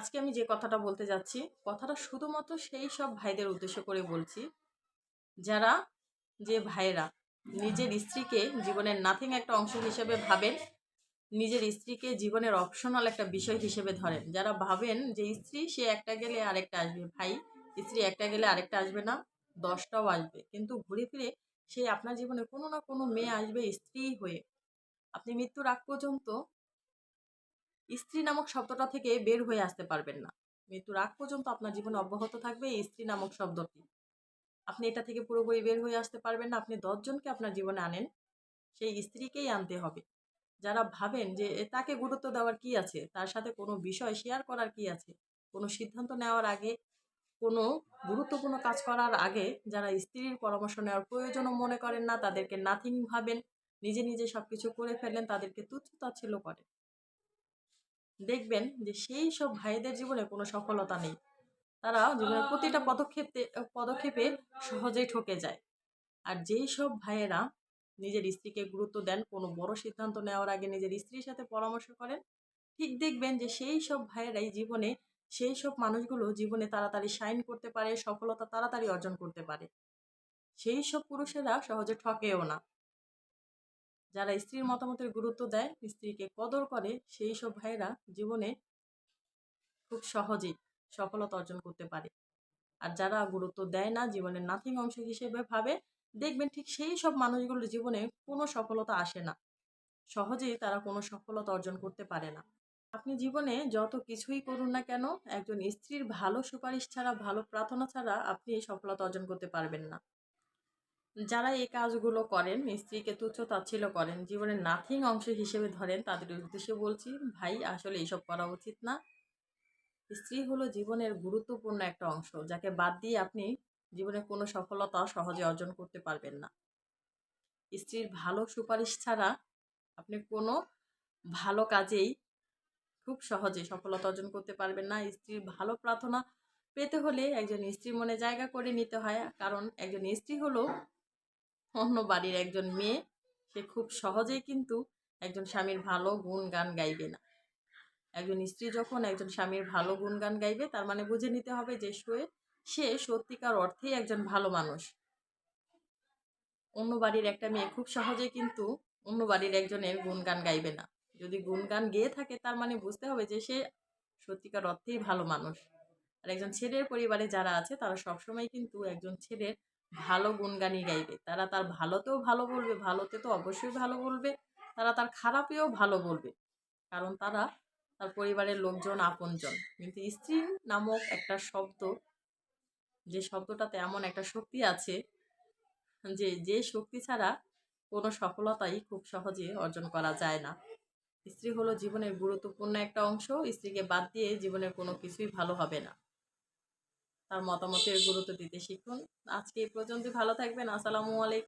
আজকে আমি যে কথাটা বলতে যাচ্ছি, কথাটা শুধুমাত্র সেই সব ভাইদের উদ্দেশ্য করে বলছি, যারা যে ভাইয়েরা নিজের স্ত্রীকে জীবনের নাথিং একটা অংশ হিসেবে ভাবেন, নিজের স্ত্রীকে জীবনের অপশনাল একটা বিষয় হিসেবে ধরেন। যারা ভাবেন যে স্ত্রী সে একটা গেলে আরেকটা আসবে, ভাই, স্ত্রী একটা গেলে আরেকটা আসবে না, দশটাও আসবে। কিন্তু ঘুরে ফিরে সে আপনার জীবনে কোনো না কোনো মেয়ে আসবে স্ত্রী হয়ে। আপনি মৃত্যুর আগ পর্যন্ত স্ত্রী নামক শব্দটা থেকে বের হয়ে আসতে পারবেন না। মৃত্যুর আগ পর্যন্ত আপনার জীবনে অব্যাহত থাকবে এই স্ত্রী নামক শব্দটি। আপনি এটা থেকে পুরোপুরি বের হয়ে আসতে পারবেন না। আপনি দশজনকে আপনার জীবনে আনেন, সেই স্ত্রীকেই আনতে হবে। যারা ভাবেন যে তাকে গুরুত্ব দেওয়ার কি আছে, তার সাথে কোনো বিষয় শেয়ার করার কি আছে, কোনো সিদ্ধান্ত নেওয়ার আগে, কোনো গুরুত্বপূর্ণ কাজ করার আগে যারা স্ত্রীর পরামর্শ নেওয়ার প্রয়োজনও মনে করেন না, তাদেরকে নাথিং ভাবেন, নিজে নিজে সব কিছু করে ফেলেন তাদেরকে তুচ্ছ তাচ্ছিল্য করেন। দেখবেন যে সেই সব ভাইদের জীবনে কোনো সফলতা নেই। তারা জীবনের প্রতিটা পদক্ষেপে পদক্ষেপে সহজেই ঠকে যায়। আর যেই সব ভাইয়েরা নিজের স্ত্রীকে গুরুত্ব দেন, কোনো বড় সিদ্ধান্ত নেওয়ার আগে নিজের স্ত্রীর সাথে পরামর্শ করেন, ঠিক দেখবেন যে সেই সব ভাইয়েরাই জীবনে, সেই সব মানুষগুলো জীবনে তাড়াতাড়ি সাইন করতে পারে, সফলতা তাড়াতাড়ি অর্জন করতে পারে। সেই সব পুরুষেরা সহজে ঠকেও না। যারা স্ত্রীর মতামতের গুরুত্ব দেয়, স্ত্রীকে কদর করে, সেই সব ভাইয়েরা জীবনে খুব সহজেই সফলতা অর্জন করতে পারে। আর যারা গুরুত্ব দেয় না, জীবনের নাথিং অংশ হিসেবে ভাবে, দেখবেন ঠিক সেই সব মানুষগুলোর জীবনে কোনো সফলতা আসে না। সহজেই তারা কোনো সফলতা অর্জন করতে পারে না। আপনি জীবনে যত কিছুই করুন না কেন, একজন স্ত্রীর ভালো সুপারিশ ছাড়া, ভালো প্রার্থনা ছাড়া আপনি সফলতা অর্জন করতে পারবেন না। যারা এই কাজগুলো করেন, স্ত্রীকে তুচ্ছ তাচ্ছিল্য করেন, জীবনের নাথিং অংশ হিসেবে ধরেন, তাদের উদ্দেশ্যে বলছি, ভাই, আসলে এইসব করা উচিত না। স্ত্রী হলো জীবনের গুরুত্বপূর্ণ একটা অংশ, যাকে বাদ দিয়ে আপনি জীবনে কোনো সফলতা সহজে অর্জন করতে পারবেন না। স্ত্রীর ভালো সুপারিশ ছাড়া আপনি কোনো ভালো কাজেই খুব সহজে সফলতা অর্জন করতে পারবেন না। স্ত্রীর ভালো প্রার্থনা পেতে হলে একজন স্ত্রীর মনে জায়গা করে নিতে হয়, কারণ একজন স্ত্রী হলো অন্য বাড়ির একজন মেয়ে, সে খুব সহজেই কিন্তু একজন স্বামীর ভালো গুণ গান গাইবে না। একজন স্ত্রী যখন একজন স্বামীর ভালো গুণ গান গাইবে, তার মানে বুঝে নিতে হবে যে সে সে সত্যিকার অর্থেই একজন ভালো মানুষ। অন্য বাড়ির একটা মেয়ে খুব সহজে কিন্তু অন্য বাড়ির একজনের গুণগান গাইবে না। যদি গুণগান গেয়ে থাকে, তার মানে বুঝতে হবে যে সে সত্যিকার অর্থেই ভালো মানুষ। আর একজন ছেলের পরিবারে যারা আছে, তারা সবসময় কিন্তু একজন ছেলের ভালো গুণগানই গাইবে। তারা তার ভালোতেও ভালো বলবে, ভালোতে তো অবশ্যই ভালো বলবে। তারা তার খারাপেও ভালো বলবে। কারণ তারা তার পরিবারের লোকজন, আপনজন। কিন্তু স্ত্রী নামক একটা শব্দ, যে শব্দটাতে এমন একটা শক্তি আছে যে যে শক্তি ছাড়া কোনো সফলতাই খুব সহজে অর্জন করা যায় না। স্ত্রী হলো জীবনের গুরুত্বপূর্ণ একটা অংশ, স্ত্রীকে বাদ দিয়ে জীবনের কোনো কিছুই ভালো হবে না। তার মতামতের গুরুত্ব দিতে শিখুন। আজকে এই পর্যন্ত ভালো থাকবেন। আসসালামু আলাইকুম।